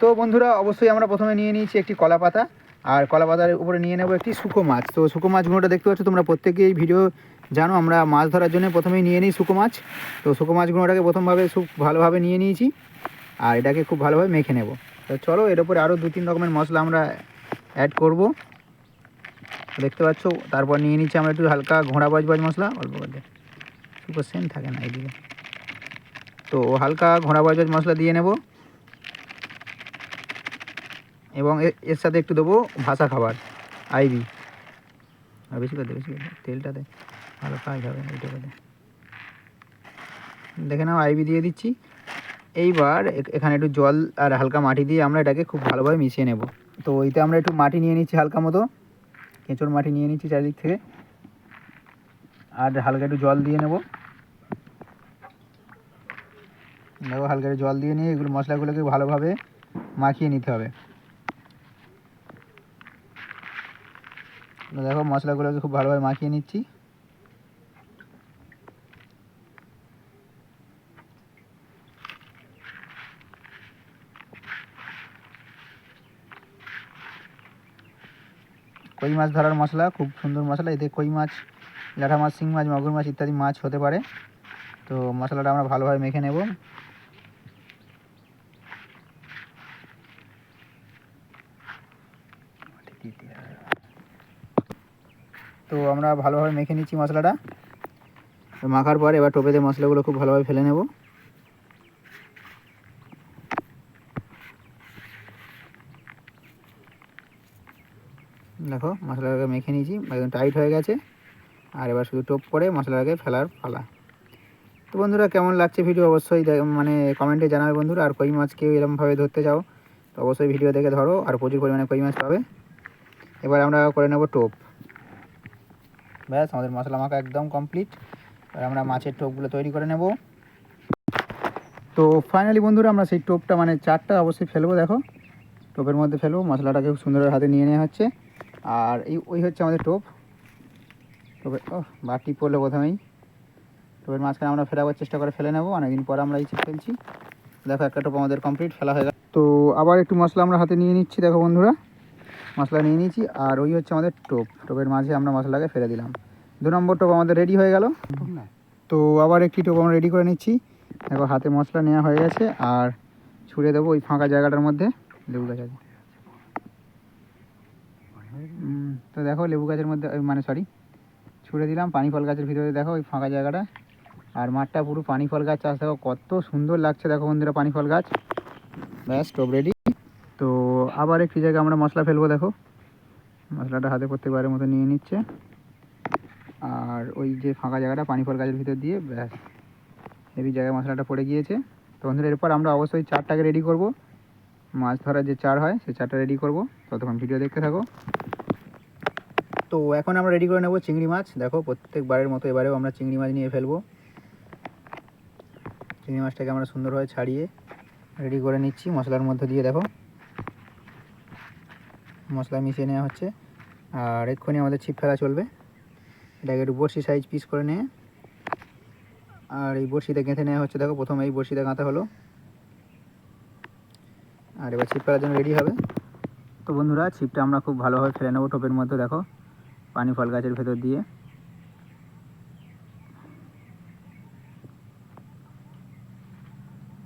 তো বন্ধুরা, অবশ্যই আমরা প্রথমে নিয়ে নিয়েছি একটি কলা পাতা, আর কলা পাতার উপরে নিয়ে নেব একটি শুকো মাছ। তো শুকো মাছগুলোটা দেখতে পাচ্ছ তোমরা প্রত্যেকেই ভিডিও জানো, আমরা মাছ ধরার জন্য প্রথমেই নিয়ে নিই শুকো মাছ। তো শুকো মাছগুলোটাকে প্রথমভাবে খুব ভালোভাবে নিয়ে নিয়েছি, আর এটাকে খুব ভালোভাবে মেখে নেব। তো চলো, এর উপরে আরও দু তিন রকমের মশলা আমরা অ্যাড করব। দেখতে পাচ্ছ, তারপর নিয়ে নিচ্ছি আমরা একটু হালকা ঘোড়া বাজবাজ মশলা, অল্প করে সুপার সেন্ট থাকে না এইদিকে তো হালকা ঘোড়া বাজবাজ মশলা দিয়ে নেব। এবং এর সাথে একটু দেবো ভাসা খাবার, আইবি। আর বেশি করে বেশি করে। তেলটা দে। ভালো কাজ হবে এইটাকে দে। দেখে নাও, আইবি দিয়ে দিচ্ছি। এইবার এখানে একটু জল আর হালকা মাটি দিয়ে আমরা এটাকে খুব ভালোভাবে মিশিয়ে নেব। তো ওইতে আমরা একটু মাটি নিয়ে নিচ্ছি হালকা মতো। কেঁচোর মাটি নিয়ে নিচ্ছি চারিদিক থেকে। আর হালকা একটু জল দিয়ে নেব। দেখো হালকা জল দিয়ে নিয়ে এগুলো মশলাগুলোকে ভালোভাবে মাখিয়ে নিতে হবে। দেখো মশলাগুলোকে খুব ভালোভাবে মাখিয়ে নিচ্ছি। কই মাছ ধরার মশলা, খুব সুন্দর মশলা। এতে কই মাছ ল্যাঠা মাছ, শিং মাছ, মাগুর মাছ ইত্যাদি মাছ হতে পারে। তো মশলাটা আমরা ভালোভাবে মেখে নেব। তো আমরা ভালোভাবে মেখে নিচ্ছি মশলাটা। তো মাখার পর এবার টোপেতে মশলাগুলো খুব ভালোভাবে ফেলে নেব। দেখো, মশলাটাকে মেখে নিয়েছি, একদম টাইট হয়ে গেছে। আর এবার শুধু টোপ করে মশলাটাকে ফেলার পালা। তো বন্ধুরা, কেমন লাগছে ভিডিও? অবশ্যই মানে কমেন্টে জানাবে বন্ধুরা। আর কই মাছ কেউ এরকমভাবে ধরতে চাও, তো অবশ্যই ভিডিও দেখে ধরো। আর প্রচুর পরিমাণে কই মাছ পাবে। এবার আমরা করে নেব টোপ। ব্যাস, আমাদের মশলা মাখা একদম কমপ্লিট এবার আমরা মাছের টোপগুলো তৈরি করে নেব। তো ফাইনালি বন্ধুরা, আমরা সেই টোপটা মানে চারটা অবশ্যই ফেলব, দেখো। টোপের মধ্যে ফেলব, মশলাটাকে খুব সুন্দর হাতে নিয়ে নেওয়া হচ্ছে। আর এই, ওই হচ্ছে আমাদের টোপ। টোপে ও বাটি পড়ল প্রথমেই। টোপের মাঝখানে আমরা ফেরাবার চেষ্টা করে ফেলে নেব, অনেকদিন পর আমরা এই চিপ ফেলছি। দেখো, একটা টোপ আমাদের কমপ্লিট ফেলা হয়ে গেল। তো আবার একটু মশলা আমরা হাতে নিয়ে নিচ্ছি, দেখো বন্ধুরা। মশলা নিয়ে নিয়েছি আর ওই হচ্ছে আমাদের টোপ। টোপের মাঝে আমরা মশলাকে ফেলে দিলাম। দু নম্বর টোপ আমাদের রেডি হয়ে গেল। তো আবার একটি টোপ আমরা রেডি করে নিচ্ছি। দেখো হাতে মশলা নেওয়া হয়ে গেছে আর ছুঁড়ে দেবো ওই ফাঁকা জায়গাটার মধ্যে লেবু গাছ আছে। তো দেখো লেবু গাছের মধ্যে মানে সরি ছুঁড়ে দিলাম পানি ফল গাছের ভিতরে দেখো ওই ফাঁকা জায়গাটা। আর মাঠটা পুরো পানি ফল গাছ। চাষ দেখো কত সুন্দর লাগছে। দেখো বন্ধুরা পানি ফল গাছ। ব্যাস, টোপ রেডি আবার একটি জায়গায় আমরা মশলা ফেলব, দেখো। মশলাটা হাতে প্রত্যেকবারের মতো নিয়ে নিচ্ছে। আর ওই যে ফাঁকা জায়গাটা পানি ফল গাছের ভিতর দিয়ে, ব্যাস। এই জায়গায় মশলাটা পড়ে গিয়েছে। তো বন্ধুরা, এরপর আমরা অবশ্যই চারটাকে রেডি করব। মাছ ধরার যে চার হয় সেই চারটা রেডি করব। ততক্ষণ ভিডিও দেখতে থাকো। তো এখন আমরা রেডি করে নেব চিংড়ি মাছ। দেখো, প্রত্যেকবারের মতো এবারেও আমরা চিংড়ি মাছ নিয়ে ফেলব। চিংড়ি মাছটাকে আমরা সুন্দরভাবে ছাড়িয়ে রেডি করে নিচ্ছি মশলার মধ্যে দিয়ে, দেখো। মশলা মিশিয়ে নেওয়া হচ্ছে। আর এক্ষুনি আমাদের ছিপ ফেলা চলবে। এটাকে একটু বড়শি সাইজ পিস করে নিয়ে। আর এই বড়শিতে গেঁথে নেওয়া হচ্ছে। দেখো, প্রথমে এই বড়শিতে গাঁথা হলো। আর এবার ছিপ ফেলার জন্য রেডি হবে। তো বন্ধুরা, ছিপটা আমরা খুব ভালোভাবে ফেলে নেব টোপের মধ্যে, দেখো। পানি ফল গাছের ভেতর দিয়ে।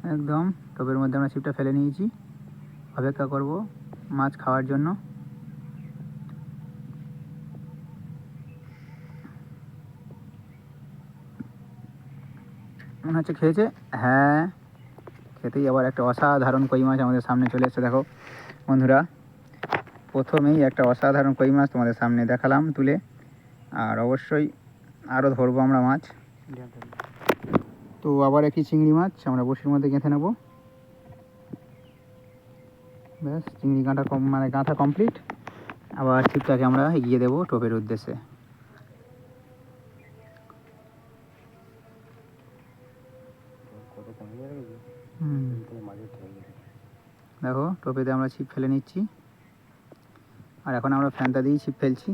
একদম, টোপের মধ্যে আমরা ছিপটা ফেলে নিয়েছি। অপেক্ষা করব মাছ খাওয়ার জন্য। মনে হচ্ছে খেয়েছে। হ্যাঁ খেতেই আবার একটা অসাধারণ কই মাছ আমাদের সামনে চলে এসেছে, দেখো বন্ধুরা। প্রথমেই একটা অসাধারণ কই মাছ তোমাদের সামনে দেখালাম তুলে। আর অবশ্যই আরও ধরবো আমরা মাছ। তো আবার একটি চিংড়ি মাছ, আমরা বসির মধ্যে গেঁথে নেব। ব্যাস, চিংড়ি কম মানে গাঁথা কমপ্লিট আবার ছিপটাকে আমরা এগিয়ে দেবো টোপের উদ্দেশ্যে। দেখো টোপেতে আমরা ছিপ ফেলে নিচ্ছি। আর এখন আমরা ফ্যানটা দিয়ে ছিপ ফেলছি।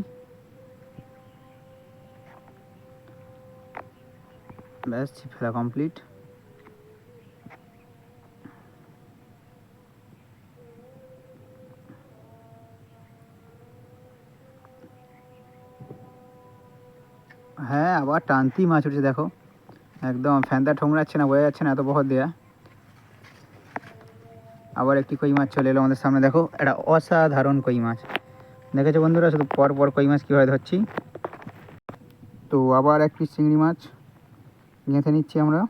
ব্যাস ছিপ ফেলা কমপ্লিট। হ্যাঁ আবার টানতি মাছ উঠছে দেখো। একদম ফ্যানটা ঠোংরাচ্ছে না বোঝা যাচ্ছে না এত বহর দেয়া। আবার একটি কই মাছ চলে এলো আমাদের সামনে, দেখো, এটা অসাধারণ কই মাছ। দেখেছ বন্ধুরা, শুধু পর পর কই মাছ কীভাবে ধরছি? তো আবার এক পিস চিংড়ি মাছ গেঁথে নিচ্ছি আমরা।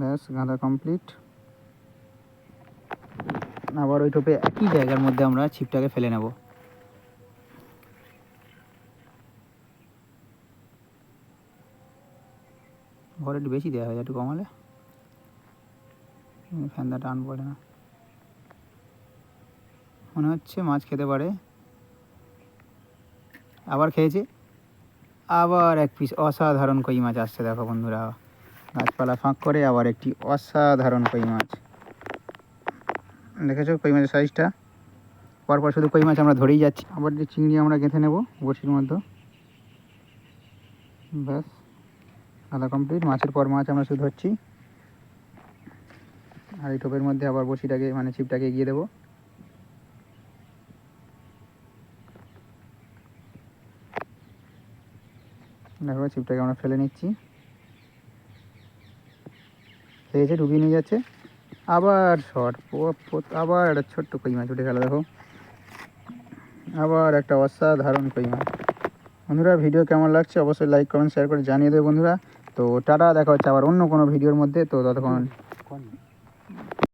ব্যাস, গাঁদা কমপ্লিট আবার ওই টোপে একই জায়গার মধ্যে আমরা ছিপটাকে ফেলে নেব। ঘরে একটু বেশি দেওয়া হয় একটু কমালে। ফ্যানটা টান পড়ে না। মনে হচ্ছে মাছ খেতে পারে। আবার খেয়েছে? আবার এক পিস অসাধারণ কই মাছ আসছে, দেখো বন্ধুরা। গাছপালা ফাঁক করে আবার একটি অসাধারণ কই মাছ। দেখেছ কই মাছের সাইজটা পরপর শুধু কই মাছ আমরা ধরেই যাচ্ছি। আবার যে চিংড়ি আমরা গেঁথে নেব, বড়শির মধ্যে। ব্যাস। আধা কমপ্লিট মাছের পর মাছ আমরা শুধু ধরছি। আর এই টোপের মধ্যে আবার বড়শিটাকে মানে ছিপটাকে এগিয়ে দেবো। দেখো, ছিপটাকে আমরা ফেলে নিচ্ছি। খেয়েছে, ডুবিয়ে নিয়ে যাচ্ছে। আবার শর্ট আবার একটা ছোট্ট কই মাছ উঠে গেল, দেখো। আবার একটা অসাধারণ কই মাছ। বন্ধুরা, ভিডিও কেমন লাগছে? অবশ্যই লাইক কমেন্ট শেয়ার করে জানিয়ে দেবে, বন্ধুরা। তো টাটা দেখা হচ্ছে আবার অন্য কোনো ভিডিওর মধ্যে। তো ততক্ষণ